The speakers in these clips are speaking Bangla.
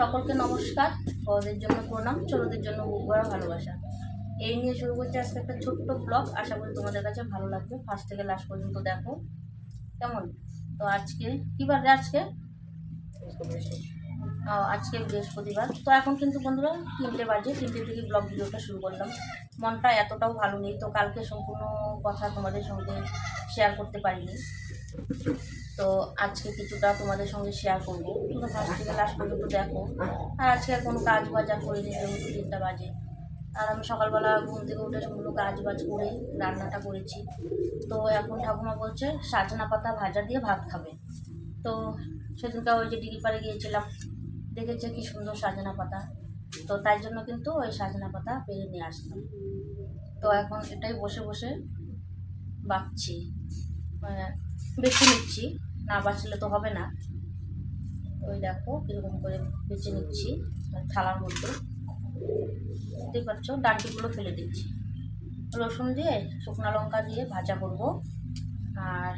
সকলকে নমস্কার। বড়দের জন্য প্রণাম, ছোটদের জন্য বুক ভালোবাসা। এই নিয়ে শুরু করছি আজকে একটা ছোট্ট ব্লগ আশা করি তোমাদের কাছে ভালো লাগবে। ফার্স্ট থেকে লাস্ট পর্যন্ত দেখো। কেমন? তো আজকে, কী বার আজকে? আজকে বৃহস্পতিবার। তো এখন কিন্তু বন্ধুরা তিনটে বাজে। তিনটে থেকে ব্লগ ভিডিওটা শুরু করলাম। মনটা এতটাও ভালো নেই। তো কালকে সম্পূর্ণ কথা তোমাদের সঙ্গে শেয়ার করতে পারিনি। তো আজকে কিছুটা তোমাদের সঙ্গে শেয়ার করব। তোমরা ফার্স্ট থেকে লাস্ট পর্যন্ত দেখো। আর আজকে আর কোনো কাজ বাজ আর করিনি, যেহেতু তিনটা বাজে। আর আমি সকালবেলা ঘুম থেকে উঠে সম্পূর্ণ কাজ বাজ করে রান্নাটা করেছি। তো এখন ঠাকুমা বলছে, সাজনা পাতা ভাজা দিয়ে ভাত খাবে। তো সেদিনকে ওই যে ডিগি পাড়ে গিয়েছিলাম, দেখেছে কি সুন্দর সাজনা পাতা। তো তাই জন্য কিন্তু ওই সাজনা পাতা পেরে নিয়ে আসলাম। তো এখন এটাই বসে বসে বাঁচছি মানে বেছে নিচ্ছি। না বাঁচলে তো হবে না। ওই দেখো কীরকম করে বেছে নিচ্ছি থালার মধ্যে। দেখতে পাচ্ছ ডান্টিগুলো ফেলে দিচ্ছি। রসুন দিয়ে শুকনো লঙ্কা দিয়ে ভাজা করব। আর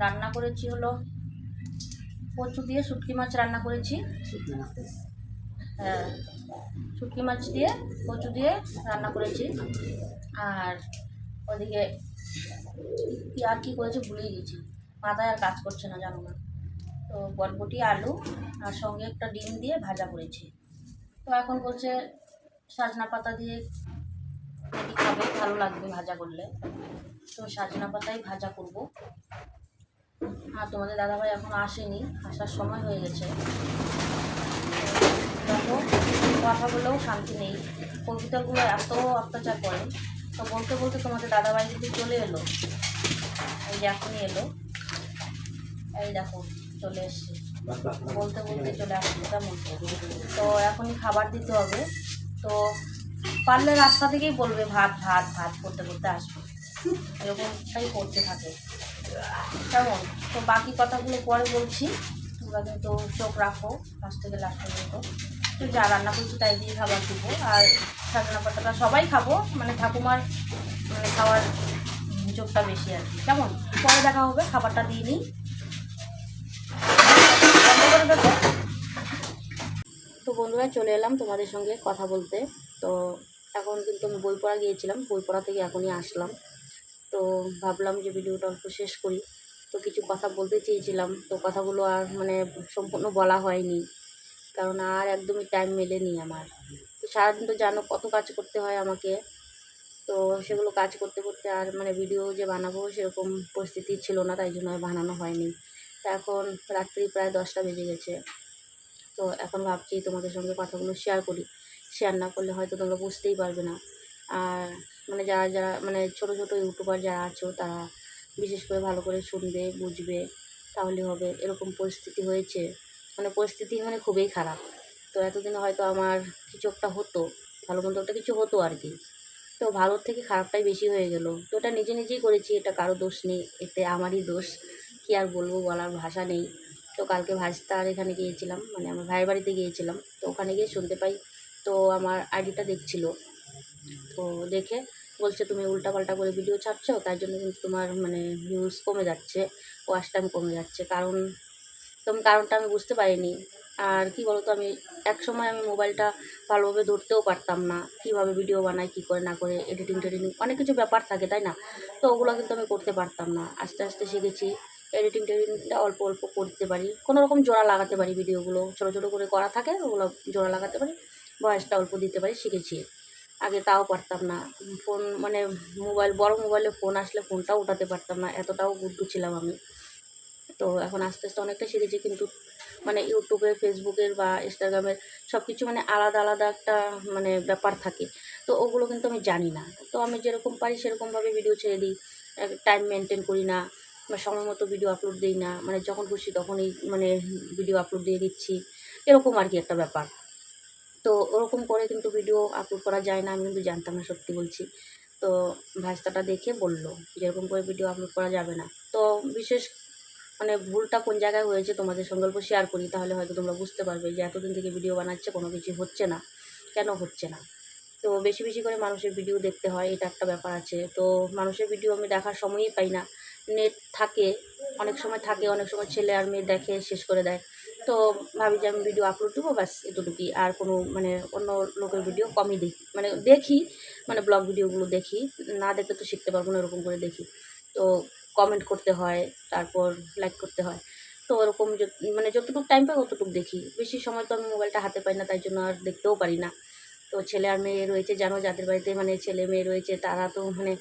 রান্না করেছি হলো কচু দিয়ে শুটকি মাছ রান্না করেছি। হ্যাঁ শুটকি মাছ দিয়ে কচু দিয়ে রান্না করেছি। আর ওদিকে কি আর কি করেছি ভুলেই গেছি। মাথায় আর কাজ করছে না, জানো না। তো বটবটি আলু আর সঙ্গে একটা ডিম দিয়ে ভাজা করেছি। তো এখন বলছে, সাজনা পাতা দিয়ে নাকি খাবে? ভালো লাগবে ভাজা করলে। তো সাজনা পাতাই ভাজা করব। আর তোমাদের দাদাভাই এখন আসেনি, আসার সময় হয়ে গেছে। দেখো, কথা বলেও শান্তি নেই। কবিতাগুলো এত অত্যাচার করে। তো বলতে বলতে তোমাদের দাদাভাই যদি চলে এলো। এই যে এখনই এলো। এই দেখো চলে এসছে। বলতে বলতে চলে আসলো কেমন তো এখনই খাবার দিতে হবে। তো পারলে রাস্তা থেকেই বলবে ভাত ভাত ভাত করতে করতে আসবে। এরকমটাই করতে থাকে। কেমন? তো বাকি কথাগুলো পরে বলছি। তোমরা কিন্তু চোখ রাখো ফার্স্ট থেকে লাস্ট পর্যন্ত তো যা রান্না করছি তাই দিয়ে খাবার দেবো। আর সাজনা পাতাটা সবাই খাব মানে ঠাকুমার মানে খাওয়ার চোখটা বেশি আর কি। কেমন? পরে দেখা হবে খাবারটা দিয়ে নিই। তো বন্ধুরা চলে এলাম তোমাদের সঙ্গে কথা বলতে। তো এখন কিন্তু আমি বই পড়া গিয়েছিলাম, বই পড়া থেকে এখনই আসলাম। তো ভাবলাম যে ভিডিওটা অল্প শেষ করি। তো কিছু কথা বলতে চেয়েছিলাম, তো কথাগুলো আর মানে সম্পূর্ণ বলা হয়নি। কারণ আর একদমই টাইম মেলেনি আমার। তো সারাদিন তো জানো কত কাজ করতে হয় আমাকে। তো সেগুলো কাজ করতে করতে আর মানে ভিডিও যে বানাবো সেরকম পরিস্থিতি ছিল না, তাই জন্য বানানো হয়নি। এখন রাত্রি প্রায় দশটা বেজে গেছে। তো এখন ভাবছি তোমাদের সঙ্গে কথাগুলো শেয়ার করি। শেয়ার না করলে হয়তো তোমরা বুঝতেই পারবে না। আর মানে যারা যারা মানে ছোটো ছোটো ইউটিউবার যারা আছো, তারা বিশেষ করে ভালো করে শুনবে, বুঝবে, তাহলে হবে। এরকম পরিস্থিতি হয়েছে। মানে পরিস্থিতি মানে খুবই খারাপ। তো এতদিন হয়তো আমার কিছু একটা হতো, ভালো মন্দ একটা কিছু হতো আর কি। তো ভালোর থেকে খারাপটাই বেশি হয়ে গেল। তো ওটা নিজে নিজেই করেছি, এটা কারও দোষ নেই, এতে আমারই দোষ। কী আর বলব বলার ভাষা নেই। তো কালকে ভাজতার এখানে গিয়েছিলাম মানে আমার ভাইয়ের বাড়িতে গিয়েছিলাম। তো ওখানে গিয়ে শুনতে পাই, তো আমার আইডিটা দেখছিল। তো দেখে বলছে, তুমি উল্টাপাল্টা করে ভিডিও ছাড়ছো তাই জন্য কিন্তু তোমার মানে ভিউজ কমে যাচ্ছে ওয়াচ টাইম কমে যাচ্ছে। কারণ তুমি কারণটা আমি বুঝতে পারিনি। আর কি বলতো, আমি এক সময় আমি মোবাইলটা ভালোভাবে ধরতেও পারতাম না। কীভাবে ভিডিও বানাই কী করে, না করে এডিটিং টেডিটিং, অনেক কিছু ব্যাপার থাকে, তাই না? তো ওগুলো কিন্তু আমি করতে পারতাম না। আস্তে আস্তে শিখেছি। এডিটিং টেডিটিংটা অল্প অল্প করতে পারি। কোনো রকম জোড়া লাগাতে পারি ভিডিওগুলো। ছোটো ছোটো করে করা থাকে, ওগুলো জোড়া লাগাতে পারি ভয়েসটা অল্প দিতে পারি, শিখেছি। আগে তাও পারতাম না। ফোন মানে মোবাইল, বড় মোবাইলে ফোন আসলে ফোনটাও উঠাতে পারতাম না, এতটাও বুদ্ধু ছিলাম আমি। তো এখন আস্তে আস্তে অনেকটা শিখেছি, কিন্তু মানে ইউটিউবের ফেসবুকের বা ইনস্টাগ্রামের সব কিছু মানে আলাদা আলাদা একটা মানে ব্যাপার থাকে। তো ওগুলো কিন্তু আমি জানি না। তো আমি যেরকম পারি সেরকমভাবে ভিডিও ছেড়ে দিই। টাইম মেনটেন করি না। সময় মতো ভিডিও আপলোড দিই না। মানে যখন খুশি তখনই মানে ভিডিও আপলোড দিয়ে দিচ্ছি। এরকম আর কি একটা ব্যাপার। তো ওরকম করে কিন্তু ভিডিও আপলোড করা যায় না, আমি কিন্তু জানতাম না সত্যি বলছি। তো ভাস্তাটা দেখে বলল যেরকম করে ভিডিও আপলোড করা যাবে না। তো বিশেষ মানে ভুলটা কোন জায়গায় হয়েছে তোমাদের সঙ্গে অল্প শেয়ার করি, তাহলে হয়তো তোমরা বুঝতে পারবে যে এতদিন থেকে ভিডিও বানাচ্ছে, কোনো কিছু হচ্ছে না। কেন হচ্ছে না? তো বেশি বেশি করে মানুষের ভিডিও দেখতে হয়, এটা একটা ব্যাপার আছে। তো মানুষের ভিডিও আমি দেখার সময়ই পাই না। নেট থাকে, অনেক সময় থাকে, অনেক সময় ছেলে আর মেয়ে দেখে, শেষ করে দেয়। তো ভাবি যে আমি ভিডিও আপলোড দেবো, ব্যাস এতটুকুই। আর কোনো মানে অন্য লোকের ভিডিও কমই দেখি। মানে দেখি মানে ব্লগ ভিডিওগুলো দেখি। না দেখলে তো শিখতে পারব না, এরকম করে দেখি। তো কমেন্ট করতে হয়, তারপর লাইক করতে হয়। তো ওরকম মানে যতটুকু টাইম পাই অতটুকু দেখি। বেশি সময় তো আমি মোবাইলটা হাতে পাই না, তাই জন্য আর দেখতেও পারি না। তো ছেলে আর মেয়ে রয়েছে, জানো যাদের বাড়িতে মানে ছেলে মেয়ে রয়েছে, তারা তো মানে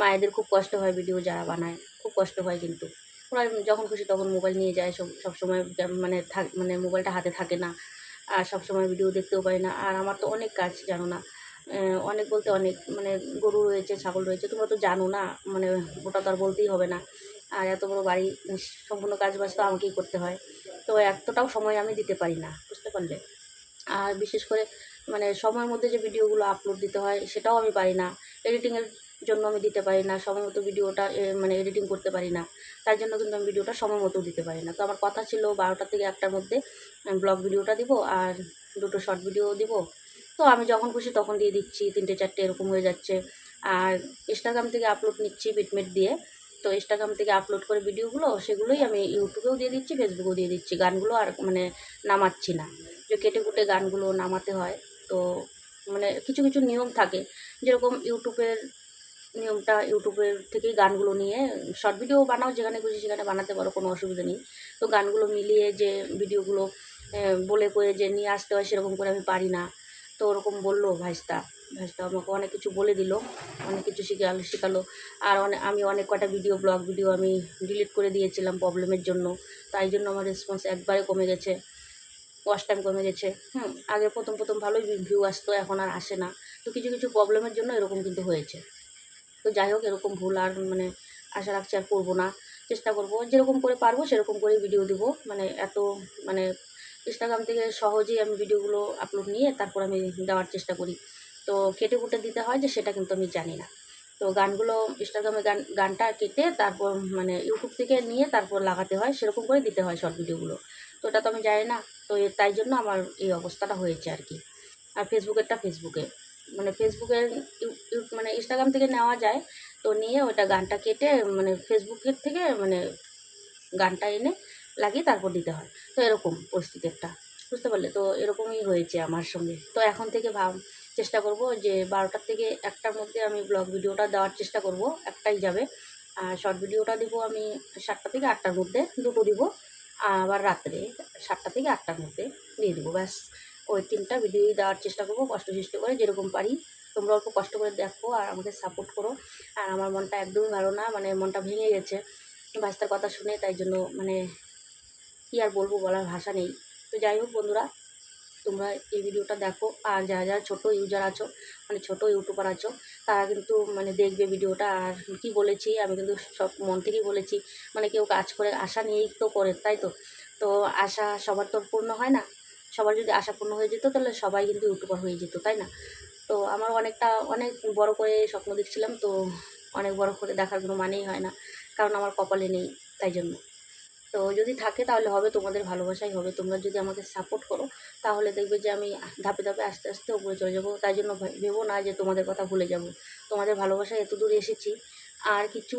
মায়েদের খুব কষ্ট হয় ভিডিও যারা বানায়, খুব কষ্ট হয় কিন্তু। ওরা যখন খুশি তখন মোবাইল নিয়ে যায়, সব সবসময় মানে থাক মানে মোবাইলটা হাতে থাকে না, আর সবসময় ভিডিও দেখতেও পারি না। আর আমার তো অনেক কাজ, জানো না? অনেক বলতে অনেক মানে গরু রয়েছে, ছাগল রয়েছে, তোমরা তো জানো না মানে ওটা তো আর বলতেই হবে না। আর এত বড় বাড়ি সম্পূর্ণ কাজ বাজ তো আমাকেই করতে হয়। তো এতটাও সময় আমি দিতে পারি না, বুঝতে পারলে? আর বিশেষ করে মানে সময়ের মধ্যে যে ভিডিওগুলো আপলোড দিতে হয়, সেটাও আমি পারি না। এডিটিংয়ের জন্য আমি দিতে পারি না, সময় মতো ভিডিওটা মানে এডিটিং করতে পারি না। তাই জন্য কিন্তু আমি ভিডিওটা সময় মতো দিতে পারি না। তো আমার কথা ছিল বারোটা থেকে একটার মধ্যে ব্লগ ভিডিওটা দিব আর দুটো শর্ট ভিডিও দিব। তো আমি যখন খুশি তখন দিয়ে দিচ্ছি, তিনটে, চারটে এরকম হয়ে যাচ্ছে। আর ইনস্টাগ্রাম থেকে আপলোড নিচ্ছি বিটমেট দিয়ে। তো ইনস্টাগ্রাম থেকে আপলোড করে ভিডিওগুলো, সেগুলোই আমি ইউটিউবেও দিয়ে দিচ্ছি ফেসবুকেও দিয়ে দিচ্ছি। গানগুলো আর মানে নামাচ্ছি না। যে কেটে কুটে গানগুলো নামাতে হয়, তো মানে কিছু কিছু নিয়ম থাকে। যেরকম ইউটিউবের নিয়মটা ইউটিউবের থেকেই গানগুলো নিয়ে শর্ট ভিডিও বানাও যেখানে খুশি সেখানে বানাতে পারো, কোনো অসুবিধা নেই। তো গানগুলো মিলিয়ে যে ভিডিওগুলো বলে করে যে নিয়ে আসতে হয় সেরকম করে আমি পারি না। তো ওরকম বলল ভাইস্তা। ভাইস্তা আমাকে অনেক কিছু বলে দিল, অনেক কিছু শিখালো শেখালো। আর অনেক আমি অনেক কটা ভিডিও ব্লগ ভিডিও আমি ডিলিট করে দিয়েছিলাম প্রবলেমের জন্য। তাই জন্য আমার রেসপন্স একবারে কমে গেছে। ওয়াচ টাইম কমে গেছে। হুম, আগে প্রথম প্রথম ভালোই ভিউ আসতো, এখন আর আসে না। তো কিছু কিছু প্রবলেমের জন্য এরকম কিন্তু হয়েছে। তো যাই হোক, এরকম ভুল আর মানে আশা রাখছি আর করব না। চেষ্টা করব, যেরকম করে পারব সেরকম করে ভিডিও দিব। মানে এত মানে ইনস্টাগ্রাম থেকে সহজেই আমি ভিডিওগুলো আপলোড নিয়ে তারপর আমি দেওয়ার চেষ্টা করি। তো কেটে কুটে দিতে হয় যে সেটা কিন্তু আমি জানি না। তো গানগুলো ইনস্টাগ্রামে গান, গানটা কেটে তারপর মানে ইউটিউব থেকে নিয়ে তারপর লাগাতে হয়, সেরকম করে দিতে হয় শর্ট ভিডিওগুলো তো ওটা তো আমি জানি না, তো তাই জন্য আমার এই অবস্থাটা হয়েছে আর কি। আর ফেসবুকেরটা ফেসবুকে মানে ফেসবুকের মানে ইনস্টাগ্রাম থেকে নেওয়া যায়। তো নিয়ে ওটা গানটা কেটে মানে ফেসবুকের থেকে মানে গানটা এনে লাগিয়ে তারপর দিতে হয়। তো এরকম পরিস্থিতি একটা। বুঝতে পারলে? তো এরকমই হয়েছে আমার সঙ্গে। তো এখন থেকে ভাব, চেষ্টা করব যে বারোটার থেকে একটার মধ্যে আমি ব্লগ ভিডিওটা দেওয়ার চেষ্টা করব। একটাই যাবে। আর শর্ট ভিডিওটা দিব আমি সাতটা থেকে আটটার মধ্যে, দুটো দিব। আবার রাত্রে সাতটা থেকে আটটার মধ্যে দিয়ে দেবো, ব্যাস। ওই তিনটা ভিডিওই দেওয়ার চেষ্টা করব, কষ্ট সৃষ্টি করে যেরকম পারি। তোমরা অল্প কষ্ট করে দেখো আর আমাকে সাপোর্ট করো। আর আমার মনটা একদমই ভালো না মানে মনটা ভেঙে গেছে। ভাস্তার কথা শুনে তাই জন্য মানে কী আর বলব বলার ভাষা নেই। তো যাই হোক বন্ধুরা, তোমরা এই ভিডিওটা দেখো। আর যারা যারা ছোটো ইউজার আছো মানে ছোটো ইউটিউবার আছো, তারা কিন্তু মানে দেখবে ভিডিওটা। আর কি বলেছি, আমি কিন্তু সব মন থেকেই বলেছি। মানে কেউ কাজ করে, আশা নিয়েই তো করে, তাই তো? তো আশা সবার তো পূর্ণ হয় না? সবার যদি আশাপূর্ণ হয়ে যেত, তাহলে সবাই কিন্তু ইউটিউবার হয়ে যেত, তাই না? তো আমার অনেকটা, অনেক বড় করে স্বপ্ন দেখছিলাম, তো অনেক বড় করে দেখার কোনো মানেই হয় না, কারণ আমার কপালে নেই তাই জন্য। তো যদি থাকে তাহলে হবে, তোমাদের ভালোবাসাই হবে। তোমরা যদি আমাকে সাপোর্ট করো, তাহলে দেখবে যে আমি ধাপে ধাপে আস্তে আস্তে উপরে চলে যাব। তাই জন্য ভেবো না যে তোমাদের কথা ভুলে যাব। তোমাদের ভালোবাসায় এত দূর এসেছি, আর কিছু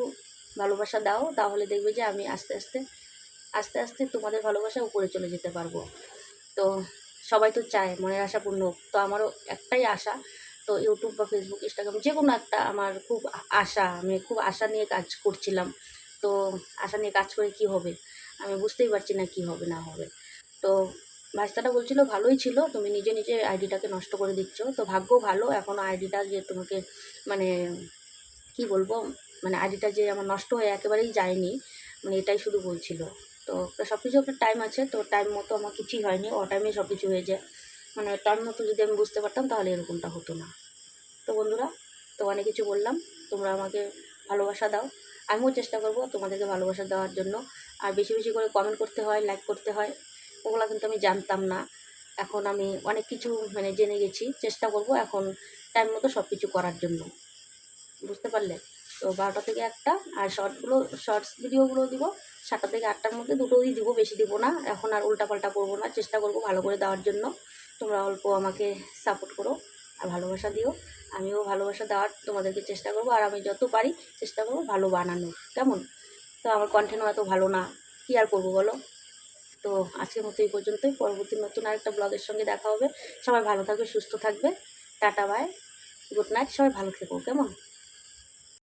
ভালোবাসা দাও, তাহলে দেখবে যে আমি আস্তে আস্তে আস্তে আস্তে তোমাদের ভালোবাসায় উপরে চলে যেতে পারব। তো সবাই তো চায়, মনের আশা পূর্ণ হোক। তো আমারও একটাই আশা, তো ইউটিউব বা ফেসবুক ইনস্টাগ্রাম যে কোনো একটা আমার খুব আশা, আমি খুব আশা নিয়ে কাজ করছিলাম। তো আশা নিয়ে কাজ করে কি হবে? আমি বুঝতেই পারছি না কি হবে, না হবে। তো ভাস্তাটা বলছিল, ভালোই ছিল, তুমি নিজে নিজে আইডিটাকে নষ্ট করে দিচ্ছ। তো ভাগ্য ভালো এখনও আইডিটা যে তোমাকে মানে কি বলব? মানে আইডিটা যে আমার নষ্ট হয়ে একেবারেই যায়নি মানে এটাই শুধু বলছিল। তো সব কিছু একটা টাইম আছে, তো টাইম মতো আমার কিছুই হয়নি। ও টাইমে সব কিছু হয়ে যায়। মানে টাইম মতো যদি আমি বুঝতে পারতাম, তাহলে এরকমটা হতো না। তো বন্ধুরা, তো অনেক কিছু বললাম। তোমরা আমাকে ভালোবাসা দাও। আমিও চেষ্টা করব তোমাদেরকে ভালোবাসা দেওয়ার জন্য। আর বেশি বেশি করে কমেন্ট করতে হয় লাইক করতে হয়। ওগুলো কিন্তু আমি জানতাম না। এখন আমি অনেক কিছু মানে জেনে গেছি। চেষ্টা করব এখন টাইম মতো সব কিছু করার জন্য। বুঝতে পারলে? তো বারোটা থেকে একটা, আর শর্টগুলো শর্টস ভিডিওগুলো দিব। সাতটা থেকে আটটার মধ্যে দুটোই দিব, বেশি দিব না। এখন আর উল্টাপাল্টা করব না, চেষ্টা করব ভালো করে দেওয়ার জন্য। তোমরা অল্প আমাকে সাপোর্ট করো আর ভালোবাসা দিও। আমিও ভালোবাসা দেওয়ার তোমাদেরকে চেষ্টা করব, আর আমি যত পারি চেষ্টা করব ভালো বানানোর। কেমন? তো আমার কন্টেন্টও এত ভালো না। কী আর করব বলো? তো আজকের মতো এই পর্যন্তই। পরবর্তী নতুন আরেকটা ব্লগের সঙ্গে দেখা হবে। সবাই ভালো থাকবে, সুস্থ থাকবে। টাটা বাই গুড নাইট সবাই ভালো থেকো, কেমন?